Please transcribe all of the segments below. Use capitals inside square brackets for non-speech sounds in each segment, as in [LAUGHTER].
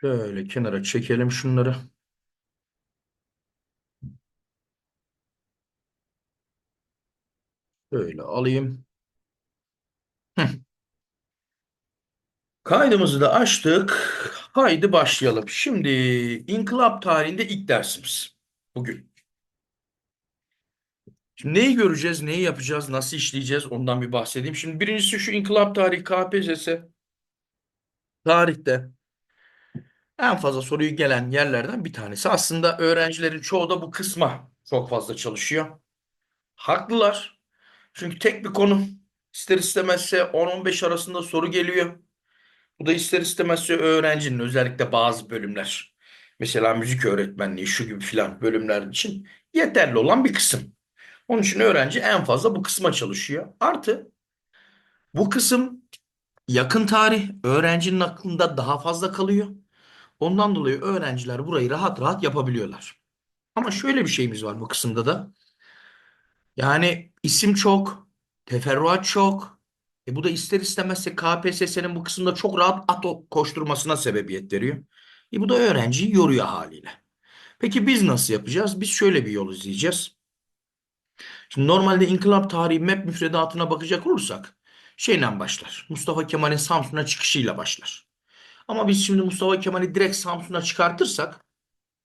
Şöyle kenara çekelim şunları. Böyle alayım. Kaydımızı da açtık. Haydi başlayalım. Şimdi inkılap tarihinde ilk dersimiz. Bugün. Şimdi neyi göreceğiz, neyi yapacağız, nasıl işleyeceğiz ondan bir bahsedeyim. Şimdi birincisi şu inkılap tarihi KPSS tarihte en fazla soruyu gelen yerlerden bir tanesi. Aslında öğrencilerin çoğu da bu kısma çok fazla çalışıyor. Haklılar. Çünkü tek bir konu. İster istemezse 10-15 arasında soru geliyor. Bu da ister istemezse öğrencinin özellikle bazı bölümler. Mesela müzik öğretmenliği şu gibi filan bölümler için yeterli olan bir kısım. Onun için öğrenci en fazla bu kısma çalışıyor. Artı bu kısım yakın tarih öğrencinin aklında daha fazla kalıyor. Ondan dolayı öğrenciler burayı rahat rahat yapabiliyorlar. Ama şöyle bir şeyimiz var bu kısımda da. Yani isim çok, teferruat çok. E bu da ister istemezse KPSS'nin bu kısımda çok rahat at koşturmasına sebebiyet veriyor. E bu da öğrenciyi yoruyor haliyle. Peki biz nasıl yapacağız? Biz şöyle bir yol izleyeceğiz. Şimdi normalde inkılap tarihi MEP müfredatına bakacak olursak şeyle başlar. Mustafa Kemal'in Samsun'a çıkışıyla başlar. Ama biz şimdi Mustafa Kemal'i direkt Samsun'a çıkartırsak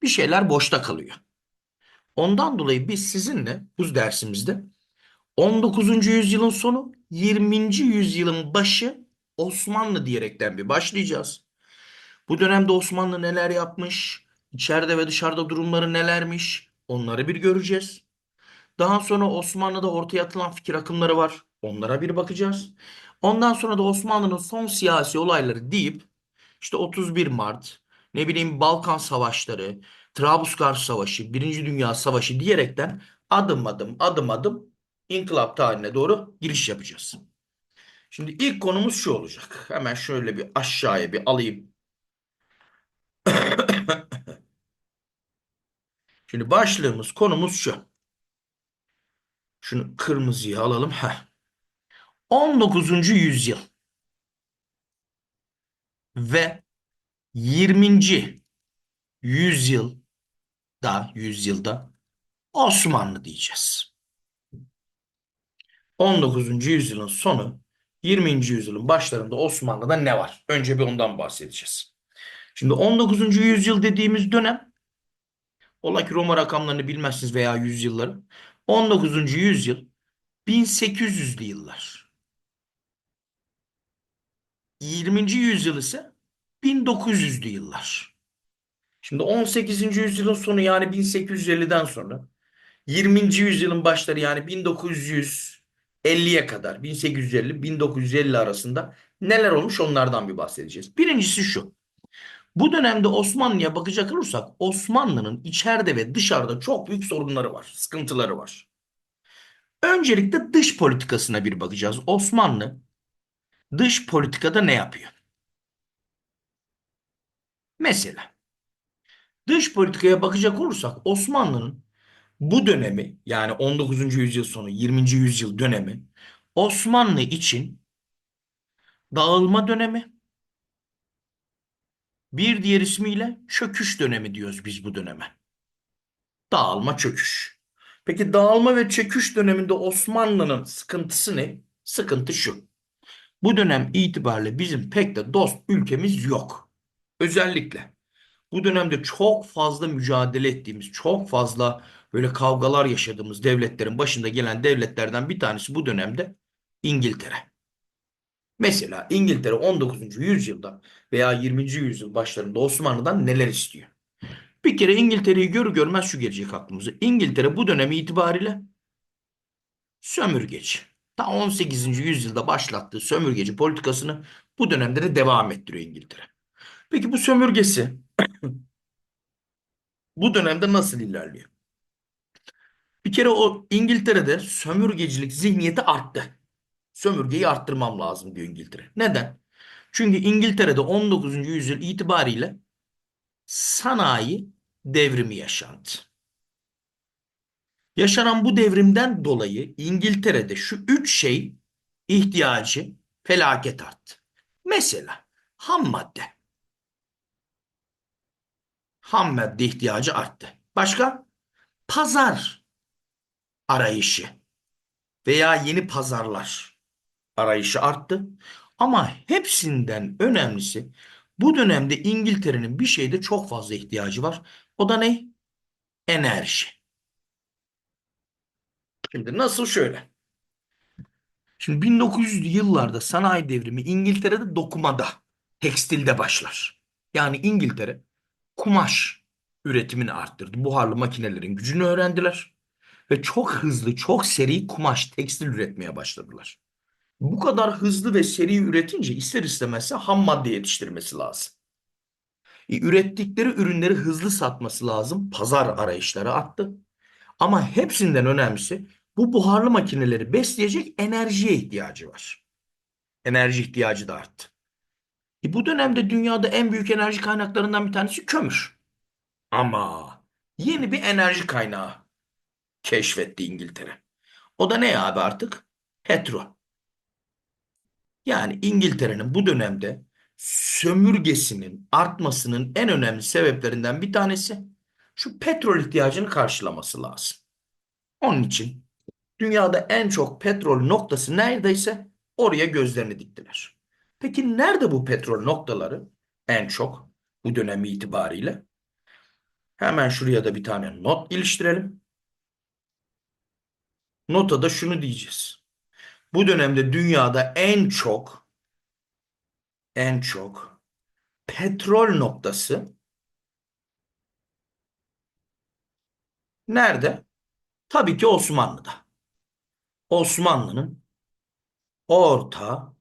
bir şeyler boşta kalıyor. Ondan dolayı biz sizinle bu dersimizde 19. yüzyılın sonu 20. yüzyılın başı Osmanlı diyerekten bir başlayacağız. Bu dönemde Osmanlı neler yapmış, içeride ve dışarıda durumları nelermiş onları bir göreceğiz. Daha sonra Osmanlı'da ortaya atılan fikir akımları var. Onlara bir bakacağız. Ondan sonra da Osmanlı'nın son siyasi olayları deyip işte 31 Mart, ne bileyim Balkan Savaşları, Trablusgarp Savaşı, Birinci Dünya Savaşı diyerekten adım adım adım adım inkılap tarihine doğru giriş yapacağız. Şimdi ilk konumuz şu olacak. Hemen şöyle bir aşağıya bir alayım. [COUGHS] Şimdi başlığımız konumuz şu. Şunu kırmızıya alalım. Heh. 19. yüzyıl ve 20. yüzyılda yüzyılda Osmanlı diyeceğiz. 19. yüzyılın sonu 20. yüzyılın başlarında Osmanlı'da ne var? Önce bir ondan bahsedeceğiz. Şimdi 19. yüzyıl dediğimiz dönem ola ki Roma rakamlarını bilmezsiniz veya yüzyılları 19. yüzyıl 1800'lü yıllar. 20. yüzyıl ise 1900'lü yıllar. Şimdi 18. yüzyılın sonu yani 1850'den sonra 20. yüzyılın başları yani 1950'ye kadar 1850-1950 arasında neler olmuş onlardan bir bahsedeceğiz. Birincisi şu. Bu dönemde Osmanlı'ya bakacak olursak Osmanlı'nın içeride ve dışarıda çok büyük sorunları var, sıkıntıları var. Öncelikle dış politikasına bir bakacağız. Osmanlı dış politikada ne yapıyor? Mesela dış politikaya bakacak olursak Osmanlı'nın bu dönemi yani 19. yüzyıl sonu 20. yüzyıl dönemi Osmanlı için dağılma dönemi bir diğer ismiyle çöküş dönemi diyoruz biz bu döneme. Dağılma çöküş. Peki dağılma ve çöküş döneminde Osmanlı'nın sıkıntısı ne? Sıkıntı şu. Bu dönem itibariyle bizim pek de dost ülkemiz yok. Özellikle bu dönemde çok fazla mücadele ettiğimiz, çok fazla böyle kavgalar yaşadığımız devletlerin başında gelen devletlerden bir tanesi bu dönemde İngiltere. Mesela İngiltere 19. yüzyılda veya 20. yüzyıl başlarında Osmanlı'dan neler istiyor? Bir kere İngiltere'yi görür görmez şu gelecek aklımıza. İngiltere bu dönem itibariyle sömürgeci. Ta 18. yüzyılda başlattığı sömürgeci politikasını bu dönemde de devam ettiriyor İngiltere. Peki bu sömürgesi [CLEARS THROAT] bu dönemde nasıl ilerliyor? Bir kere o İngiltere'de sömürgecilik zihniyeti arttı. Sömürgeyi arttırmam lazım diyor İngiltere. Neden? Çünkü İngiltere'de 19. yüzyıl itibariyle sanayi devrimi yaşandı. Yaşanan bu devrimden dolayı İngiltere'de şu üç şey ihtiyacı felaket arttı. Mesela ham madde. ham madde ihtiyacı arttı. Başka? Pazar arayışı veya yeni pazarlar arayışı arttı. Ama hepsinden önemlisi bu dönemde İngiltere'nin bir şeyde çok fazla ihtiyacı var. O da ne? Enerji. Şimdi nasıl şöyle? Şimdi 1900'lü yıllarda sanayi devrimi İngiltere'de dokumada, tekstilde başlar. Yani İngiltere kumaş üretimini arttırdı. Buharlı makinelerin gücünü öğrendiler ve çok hızlı, çok seri kumaş, tekstil üretmeye başladılar. Bu kadar hızlı ve seri üretince ister istemezse ham madde yetiştirmesi lazım. E, ürettikleri ürünleri hızlı satması lazım. Pazar arayışları arttı. Ama hepsinden önemlisi bu buharlı makineleri besleyecek enerjiye ihtiyacı var. Enerji ihtiyacı da arttı. E, bu dönemde dünyada en büyük enerji kaynaklarından bir tanesi kömür. Ama yeni bir enerji kaynağı keşfetti İngiltere. O da ne abi artık? Petrol. Yani İngiltere'nin bu dönemde sömürgesinin artmasının en önemli sebeplerinden bir tanesi şu petrol ihtiyacını karşılaması lazım. Onun için dünyada en çok petrol noktası neredeyse oraya gözlerini diktiler. Peki nerede bu petrol noktaları en çok bu dönem itibariyle? Hemen şuraya da bir tane not iliştirelim. Nota da şunu diyeceğiz. Bu dönemde dünyada en çok en çok petrol noktası nerede? Tabii ki Osmanlı'da. Osmanlı'nın Orta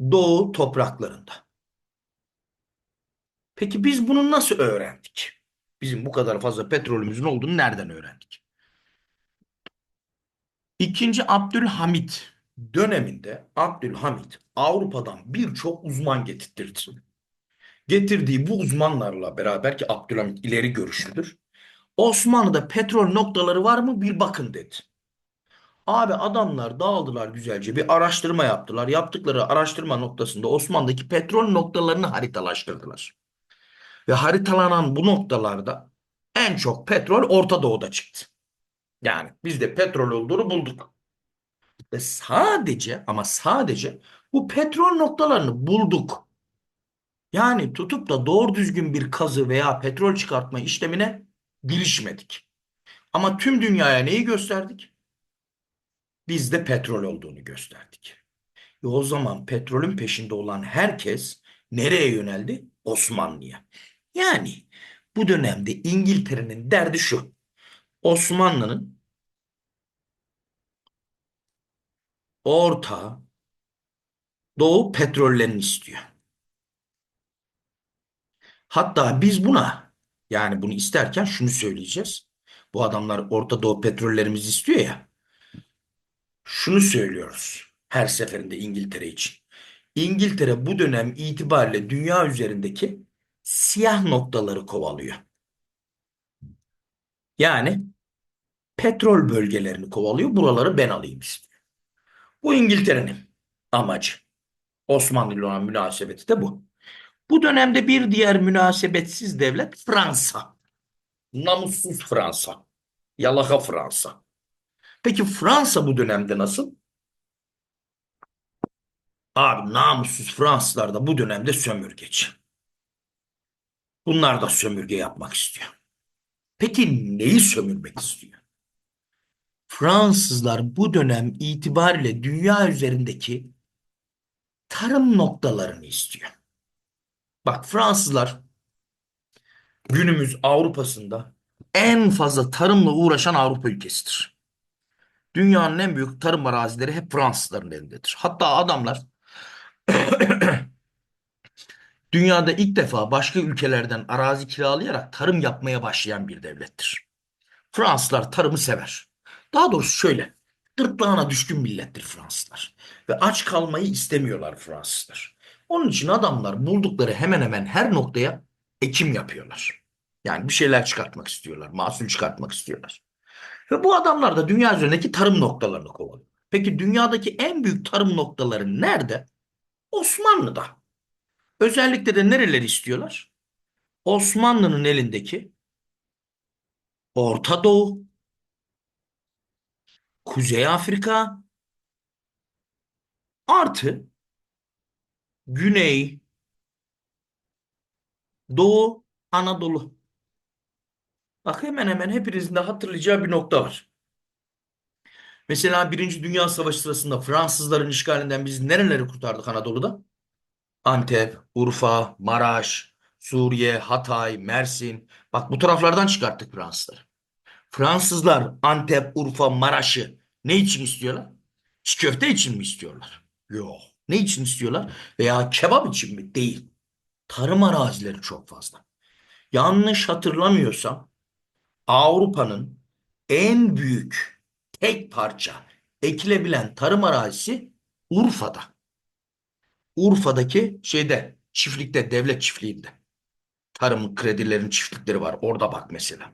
Doğu topraklarında. Peki biz bunu nasıl öğrendik? Bizim bu kadar fazla petrolümüzün olduğunu nereden öğrendik? İkinci Abdülhamit döneminde Abdülhamit Avrupa'dan birçok uzman getirtirdi. Getirdiği bu uzmanlarla beraber ki Abdülhamit ileri görüşlüdür. Osmanlı'da petrol noktaları var mı bir bakın dedi. Abi adamlar dağıldılar güzelce bir araştırma yaptılar. Yaptıkları araştırma noktasında Osmanlı'daki petrol noktalarını haritalaştırdılar. Ve haritalanan bu noktalarda en çok petrol Orta Doğu'da çıktı. Yani biz de petrol olduğunu bulduk. Ve sadece ama sadece bu petrol noktalarını bulduk. Yani tutup da doğru düzgün bir kazı veya petrol çıkartma işlemine girişmedik. Ama tüm dünyaya neyi gösterdik? Biz de petrol olduğunu gösterdik. E o zaman petrolün peşinde olan herkes nereye yöneldi? Osmanlı'ya. Yani bu dönemde İngiltere'nin derdi şu. Osmanlı'nın Orta Doğu petrollerini istiyor. Hatta biz buna yani bunu isterken şunu söyleyeceğiz. Bu adamlar Orta Doğu petrollerimizi istiyor ya. Şunu söylüyoruz her seferinde İngiltere için. İngiltere bu dönem itibariyle dünya üzerindeki siyah noktaları kovalıyor. Yani petrol bölgelerini kovalıyor. Buraları ben alayım istiyor. Bu İngiltere'nin amacı. Osmanlı ile olan münasebeti de bu. Bu dönemde bir diğer münasebetsiz devlet Fransa. Namussuz Fransa. Yalaka Fransa. Peki Fransa bu dönemde nasıl? Abi namussuz Fransızlar da bu dönemde sömürgeci. Bunlar da sömürge yapmak istiyor. Peki neyi sömürmek istiyor? Fransızlar bu dönem itibariyle dünya üzerindeki tarım noktalarını istiyor. Bak Fransızlar günümüz Avrupa'sında en fazla tarımla uğraşan Avrupa ülkesidir. Dünyanın en büyük tarım arazileri hep Fransızların elindedir. Hatta adamlar [COUGHS] dünyada ilk defa başka ülkelerden arazi kiralayarak tarım yapmaya başlayan bir devlettir. Fransızlar tarımı sever. Daha doğrusu şöyle, gırtlağına düşkün millettir Fransızlar. Ve aç kalmayı istemiyorlar Fransızlar. Onun için adamlar buldukları hemen hemen her noktaya ekim yapıyorlar. Yani bir şeyler çıkartmak istiyorlar, mahsul çıkartmak istiyorlar. Ve bu adamlar da dünya üzerindeki tarım noktalarını kovalıyor. Peki dünyadaki en büyük tarım noktaları nerede? Osmanlı'da. Özellikle de nereleri istiyorlar? Osmanlı'nın elindeki Orta Doğu, Kuzey Afrika artı Güney, Doğu, Anadolu. Bak hemen hemen hepinizin de hatırlayacağı bir nokta var. Mesela Birinci Dünya Savaşı sırasında Fransızların işgalinden biz nereleri kurtardık Anadolu'da? Antep, Urfa, Maraş, Suriye, Hatay, Mersin. Bak bu taraflardan çıkarttık Fransızları. Fransızlar Antep, Urfa, Maraş'ı ne için istiyorlar? Çiğ köfte için mi istiyorlar? Yok. Ne için istiyorlar? Veya kebap için mi? Değil. Tarım arazileri çok fazla. Yanlış hatırlamıyorsam Avrupa'nın en büyük tek parça ekilebilen tarım arazisi Urfa'da. Urfa'daki şeyde çiftlikte devlet çiftliğinde. Tarım kredilerin çiftlikleri var. Orada bak mesela.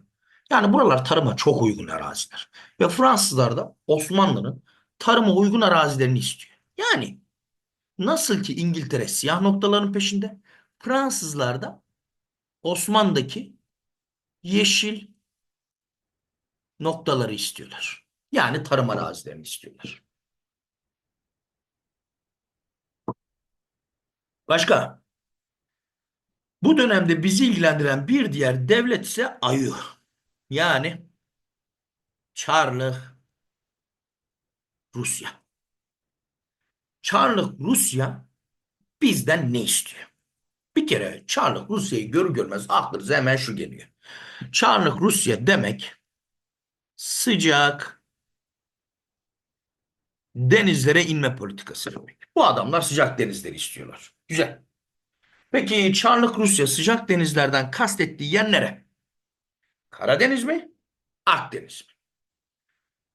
Yani buralar tarıma çok uygun araziler. Ve Fransızlar da Osmanlı'nın tarıma uygun arazilerini istiyor. Yani nasıl ki İngiltere siyah noktaların peşinde, Fransızlar da Osmanlı'daki yeşil noktaları istiyorlar. Yani tarım arazilerini istiyorlar. Başka? Bu dönemde bizi ilgilendiren bir diğer devlet ise Ayı. Yani Çarlık Rusya. Çarlık Rusya bizden ne istiyor? Bir kere Çarlık Rusya'yı görür görmez aklınıza hemen şu geliyor. Çarlık Rusya demek sıcak denizlere inme politikası demek. Bu adamlar sıcak denizleri istiyorlar. Güzel. Peki Çarlık Rusya sıcak denizlerden kastettiği yer nere? Karadeniz mi? Akdeniz mi?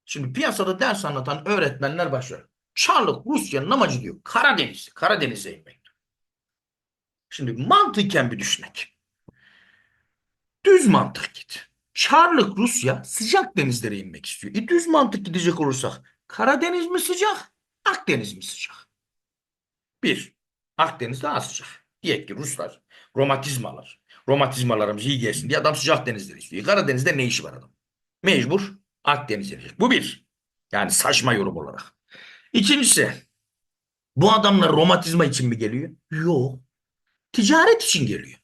Şimdi piyasada ders anlatan öğretmenler başlıyor. Çarlık Rusya'nın amacı diyor Karadeniz. Karadeniz'e inmek. Şimdi mantıken bir düşünek. Düz mantık git. Çarlık Rusya sıcak denizlere inmek istiyor. E düz mantık gidecek olursak Karadeniz mi sıcak, Akdeniz mi sıcak? Bir, Akdeniz daha sıcak. Diyek ki Ruslar romatizmalar. Romatizmalarımız iyi gelsin diye adam sıcak denizleri istiyor. Karadeniz'de ne işi var adam? Mecbur Akdeniz'e inecek. Bu bir. Yani saçma yorum olarak. İkincisi bu adamlar romatizma için mi geliyor? Yok. Ticaret için geliyor.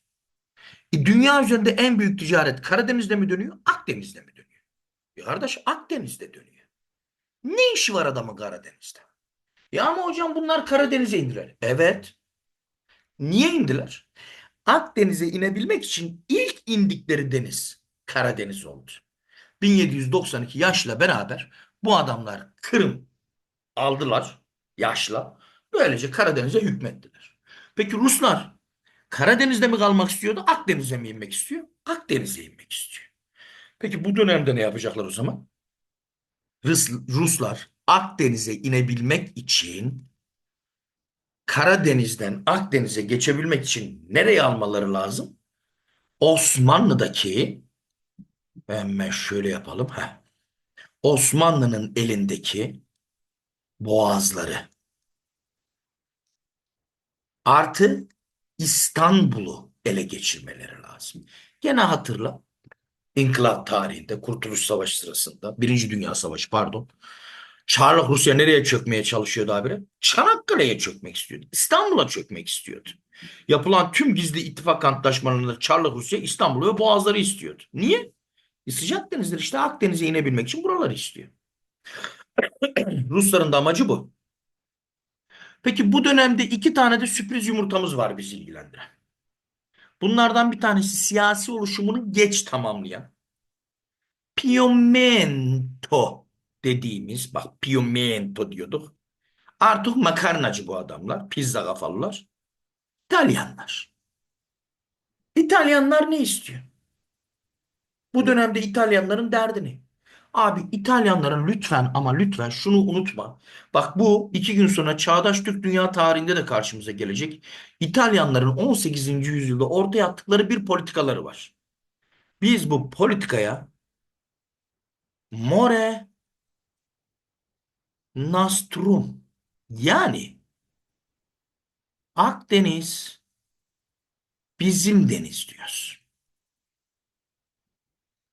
E, dünya üzerinde en büyük ticaret Karadeniz'de mi dönüyor? Akdeniz'de mi dönüyor? E kardeş Akdeniz'de dönüyor. Ne işi var adamın Karadeniz'de? Ya ama hocam bunlar Karadeniz'e indiler. Evet. Niye indiler? Akdeniz'e inebilmek için ilk indikleri deniz Karadeniz oldu. 1792 yaşla beraber bu adamlar Kırım aldılar yaşla. Böylece Karadeniz'e hükmettiler. Peki Ruslar Karadeniz'de mi kalmak istiyordu? Akdeniz'e mi inmek istiyor? Akdeniz'e inmek istiyor. Peki bu dönemde ne yapacaklar o zaman? Rus, Ruslar Akdeniz'e inebilmek için Karadeniz'den Akdeniz'e geçebilmek için nereye almaları lazım? Osmanlı'daki hemen şöyle yapalım. Heh. Osmanlı'nın elindeki boğazları artı İstanbul'u ele geçirmeleri lazım. Gene hatırla. İnkılap tarihinde, Kurtuluş Savaşı sırasında, Birinci Dünya Savaşı pardon. Çarlık Rusya nereye çökmeye çalışıyordu abi? Çanakkale'ye çökmek istiyordu. İstanbul'a çökmek istiyordu. Yapılan tüm gizli ittifak antlaşmalarında Çarlık Rusya İstanbul'u ve Boğazları istiyordu. Niye? E sıcak denizler işte Akdeniz'e inebilmek için buraları istiyor. [CLEARS THROAT] Rusların da amacı bu. Peki bu dönemde iki tane de sürpriz yumurtamız var bizi ilgilendiren. Bunlardan bir tanesi siyasi oluşumunu geç tamamlayan Piomento dediğimiz bak Piomento diyorduk. Artık makarnacı bu adamlar. Pizza kafalılar. İtalyanlar. İtalyanlar ne istiyor? Bu dönemde İtalyanların derdi ne? Abi İtalyanların lütfen ama lütfen şunu unutma. Bak bu iki gün sonra çağdaş Türk dünya tarihinde de karşımıza gelecek. İtalyanların 18. yüzyılda ortaya attıkları bir politikaları var. Biz bu politikaya More Nostrum yani Akdeniz bizim deniz diyoruz.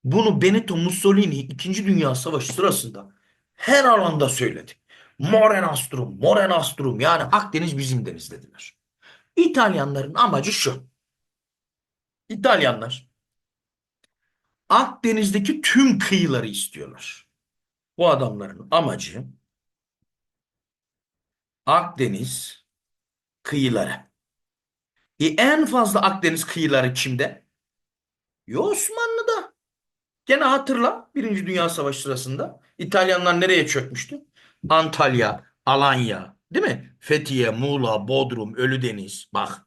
Bunu Benito Mussolini İkinci Dünya Savaşı sırasında her alanda söyledi. Mare Nostrum, Mare Nostrum yani Akdeniz bizim deniz dediler. İtalyanların amacı şu. İtalyanlar Akdeniz'deki tüm kıyıları istiyorlar. Bu adamların amacı Akdeniz kıyıları. E en fazla Akdeniz kıyıları kimde? Ya Osmanlı'da. Gene hatırla Birinci Dünya Savaşı sırasında İtalyanlar nereye çökmüştü? Antalya, Alanya, değil mi? Fethiye, Muğla, Bodrum, Ölüdeniz. Bak.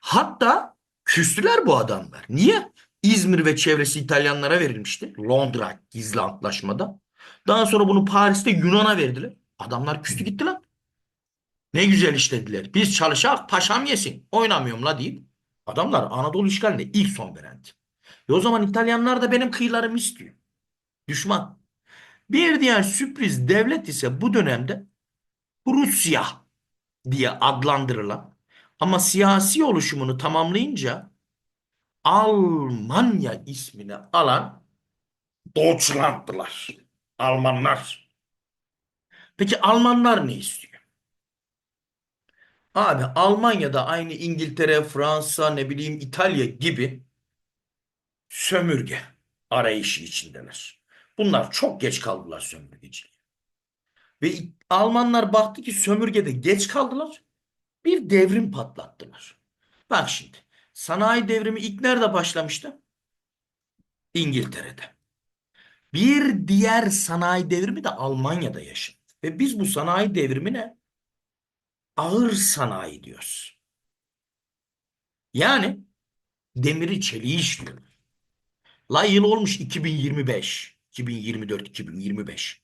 Hatta küstüler bu adamlar. Niye? İzmir ve çevresi İtalyanlara verilmişti. Londra gizli antlaşmada. Daha sonra bunu Paris'te Yunan'a verdiler. Adamlar küstü gitti lan. Ne güzel işlediler. Biz çalışak paşam yesin. Oynamıyorum la deyip. Adamlar Anadolu işgaline ilk son verendi. E o zaman İtalyanlar da benim kıyılarımı istiyor. Düşman. Bir diğer sürpriz devlet ise bu dönemde Prusya diye adlandırılan ama siyasi oluşumunu tamamlayınca Almanya ismini alan Deutschlandlılar. Almanlar. Peki Almanlar ne istiyor? Abi Almanya'da aynı İngiltere, Fransa, ne bileyim İtalya gibi sömürge arayışı içindeler. Bunlar çok geç kaldılar sömürgeciliğe. Ve Almanlar baktı ki sömürgede geç kaldılar. Bir devrim patlattılar. Bak şimdi sanayi devrimi ilk nerede başlamıştı? İngiltere'de. Bir diğer sanayi devrimi de Almanya'da yaşandı. Ve biz bu sanayi devrimine ağır sanayi diyoruz. Yani demiri çeliği işliyorlar. La yıl olmuş 2025, 2024, 2025.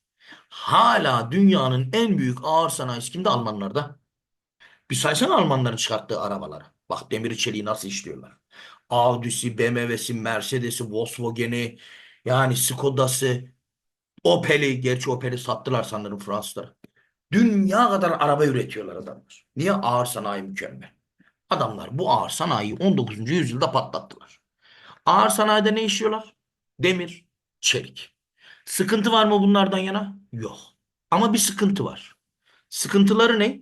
Hala dünyanın en büyük ağır sanayisi kimde? Almanlarda. Bir saysana Almanların çıkarttığı arabaları. Bak demiri çeliği nasıl işliyorlar. Audi'si, BMW'si, Mercedes'i, Volkswagen'i, yani Skoda'sı, Opel'i. Gerçi Opel'i sattılar sanırım Fransızlara. Dünya kadar araba üretiyorlar adamlar. Niye? Ağır sanayi mükemmel. Adamlar bu ağır sanayiyi 19. yüzyılda patlattılar. Ağır sanayide ne işiyorlar? Demir, çelik. Sıkıntı var mı bunlardan yana? Yok. Ama bir sıkıntı var. Sıkıntıları ne?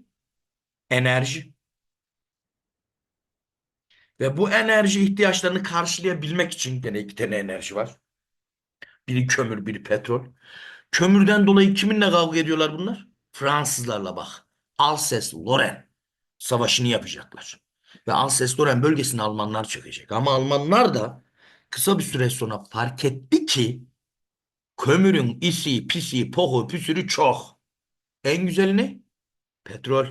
Enerji. Ve bu enerji ihtiyaçlarını karşılayabilmek için gene iki tane enerji var. Biri kömür, biri petrol. Kömürden dolayı kiminle kavga ediyorlar bunlar? Fransızlarla bak. Alsace-Lorraine savaşını yapacaklar. Ve Alsace-Lorraine bölgesine Almanlar çökecek. Ama Almanlar da kısa bir süre sonra fark etti ki kömürün isi, pisi, pohu, püsürü çok. En güzeli ne? Petrol.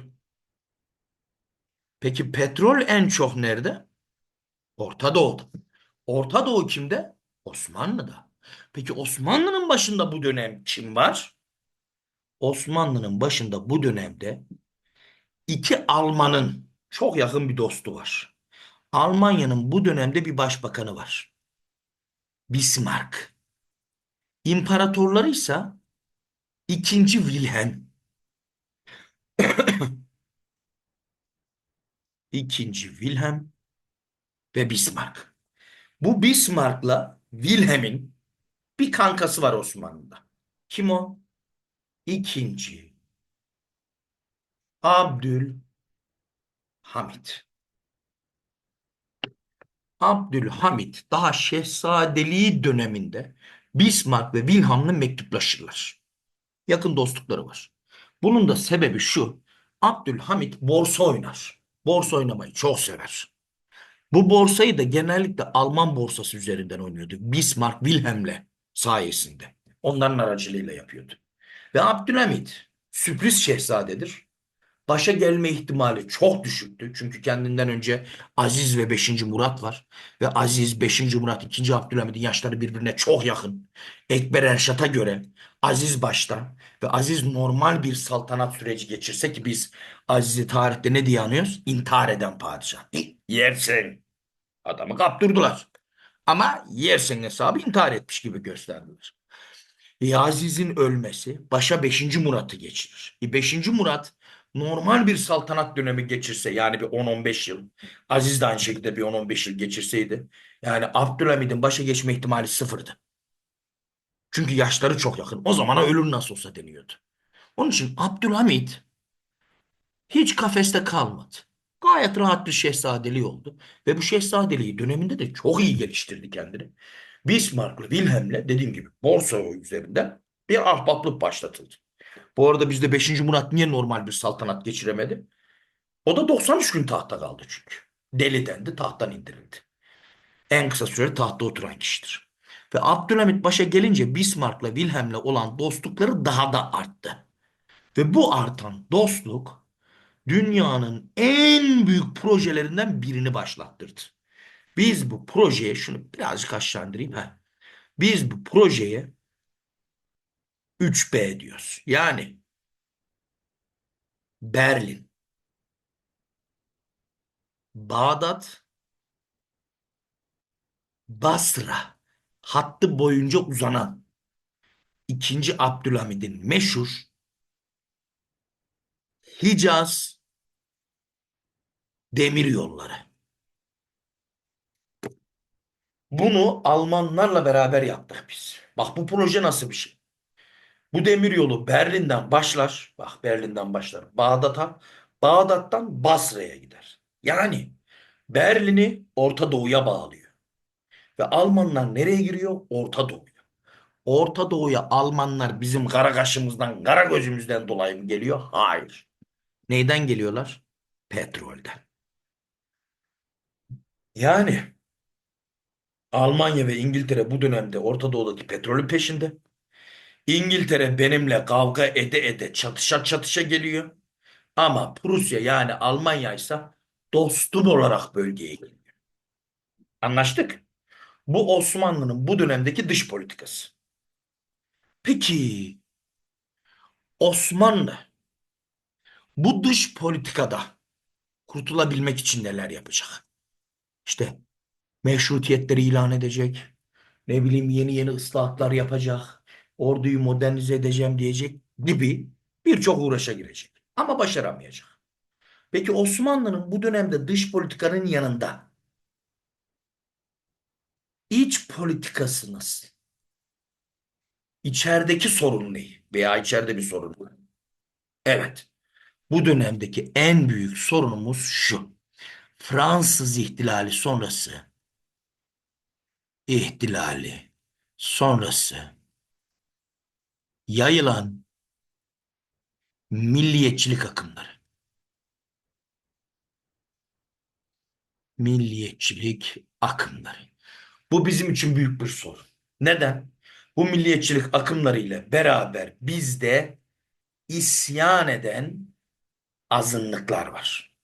Peki petrol en çok nerede? Orta Doğu'da. Orta Doğu kimde? Osmanlı'da. Peki Osmanlı'nın başında bu dönem kim var? Osmanlı'nın başında bu dönemde iki Alman'ın çok yakın bir dostu var. Almanya'nın bu dönemde bir başbakanı var. Bismarck. İmparatorları ise ikinci Wilhelm. [COUGHS] İkinci Wilhelm ve Bismarck. Bu Bismarck'la Wilhelm'in bir kankası var Osmanlı'da. Kim o? İkinci Abdülhamit. Abdülhamit daha şehzadeliği döneminde Bismarck ve Wilhelm'le mektuplaşırlar. Yakın dostlukları var. Bunun da sebebi şu. Abdülhamit borsa oynar. Borsa oynamayı çok sever. Bu borsayı da genellikle Alman borsası üzerinden oynuyordu. Bismarck Wilhelm'le sayesinde. Onların aracılığıyla yapıyordu. Ve Abdülhamit sürpriz şehzadedir. Başa gelme ihtimali çok düşüktü. Çünkü kendinden önce Aziz ve 5. Murat var. Ve Aziz, 5. Murat, 2. Abdülhamid'in yaşları birbirine çok yakın. Ekber Erşat'a göre Aziz başta ve Aziz normal bir saltanat süreci geçirse ki biz Aziz'i tarihte ne diye anıyoruz? İntihar eden padişah. Yersin. Adamı kaptırdılar. Ama yersin hesabı intihar etmiş gibi gösterdiler. E, Aziz'in ölmesi başa 5. Murat'ı geçirir. E, 5. Murat normal bir saltanat dönemi geçirse yani bir 10-15 yıl Aziz de aynı şekilde bir 10-15 yıl geçirseydi yani Abdülhamid'in başa geçme ihtimali sıfırdı. Çünkü yaşları çok yakın. O zamana ölür nasıl olsa deniyordu. Onun için Abdülhamit hiç kafeste kalmadı. Gayet rahat bir şehzadeliği oldu. Ve bu şehzadeliği döneminde de çok iyi geliştirdi kendini. Bismarck'la Wilhelm'le dediğim gibi borsa üzerinden bir ahbaplık başlatıldı. Bu arada bizde 5. Murat niye normal bir saltanat geçiremedi? O da 93 gün tahta kaldı çünkü. Deli dendi, tahttan indirildi. En kısa süre tahta oturan kişidir. Ve Abdülhamit başa gelince Bismarck'la Wilhelm'le olan dostlukları daha da arttı. Ve bu artan dostluk dünyanın en büyük projelerinden birini başlattırdı. Biz bu projeye şunu birazcık aşağılandırayım. Heh. Biz bu projeye 3B diyoruz. Yani Berlin, Bağdat, Basra hattı boyunca uzanan 2. Abdülhamid'in meşhur Hicaz demir yolları. Bunu Almanlarla beraber yaptık biz. Bak bu proje nasıl bir şey? Bu demir yolu Berlin'den başlar. Bak Berlin'den başlar. Bağdat'a. Bağdat'tan Basra'ya gider. Yani Berlin'i Orta Doğu'ya bağlıyor. Ve Almanlar nereye giriyor? Orta Doğu'ya. Orta Doğu'ya Almanlar bizim kara kaşımızdan, kara gözümüzden dolayı mı geliyor? Hayır. Neyden geliyorlar? Petrolden. Yani Almanya ve İngiltere bu dönemde Orta Doğu'daki petrolün peşinde. İngiltere benimle kavga ede ede çatışa çatışa geliyor. Ama Prusya yani Almanya ise dostum olarak bölgeye geliyor. Anlaştık. Bu Osmanlı'nın bu dönemdeki dış politikası. Peki Osmanlı bu dış politikada kurtulabilmek için neler yapacak? İşte meşrutiyetleri ilan edecek. Ne bileyim yeni yeni ıslahatlar yapacak. Orduyu modernize edeceğim diyecek gibi birçok uğraşa girecek. Ama başaramayacak. Peki Osmanlı'nın bu dönemde dış politikanın yanında iç politikası nasıl? İçerideki sorun ne? Veya içeride bir sorun var. Evet. Bu dönemdeki en büyük sorunumuz şu. Fransız ihtilali sonrası ihtilali sonrası yayılan milliyetçilik akımları. Milliyetçilik akımları. Bu bizim için büyük bir sorun. Neden? Bu milliyetçilik akımları ile beraber bizde isyan eden azınlıklar var.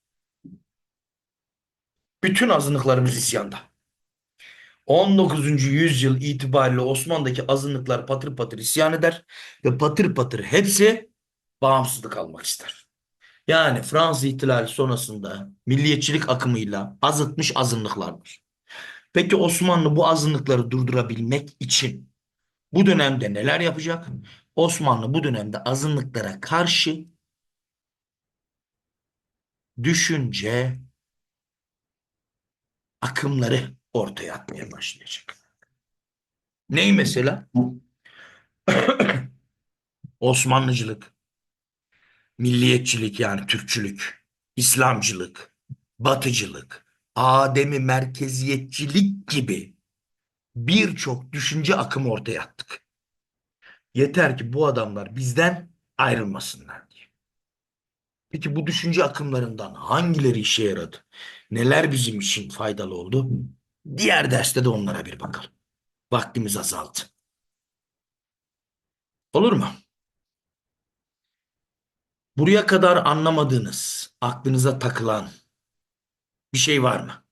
Bütün azınlıklarımız isyanda. 19. yüzyıl itibariyle Osmanlı'daki azınlıklar patır patır isyan eder ve patır patır hepsi bağımsızlık almak ister. Yani Fransız ihtilali sonrasında milliyetçilik akımıyla azıtmış azınlıklar var. Peki Osmanlı bu azınlıkları durdurabilmek için bu dönemde neler yapacak? Osmanlı bu dönemde azınlıklara karşı düşünce akımları ortaya atmaya başlayacak. Ney mesela? [COUGHS] Osmanlıcılık, milliyetçilik yani Türkçülük, İslamcılık, Batıcılık, Ademi merkeziyetçilik gibi birçok düşünce akımı ortaya attık. Yeter ki bu adamlar bizden ayrılmasınlar diye. Peki bu düşünce akımlarından hangileri işe yaradı? Neler bizim için faydalı oldu? Diğer derste de onlara bir bakalım. Vaktimiz azaldı. Olur mu? Buraya kadar anlamadığınız, aklınıza takılan bir şey var mı?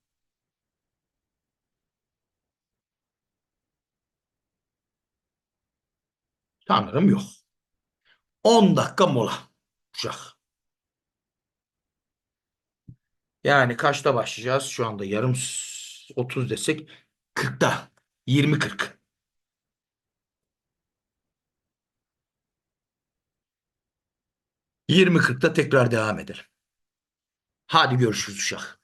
Sanırım yok. 10 dakika mola. Uşak. Yani kaçta başlayacağız? Şu anda yarım 30 desek 40'ta. 20-40. Yirmi kırkta tekrar devam edelim. Hadi görüşürüz uşak.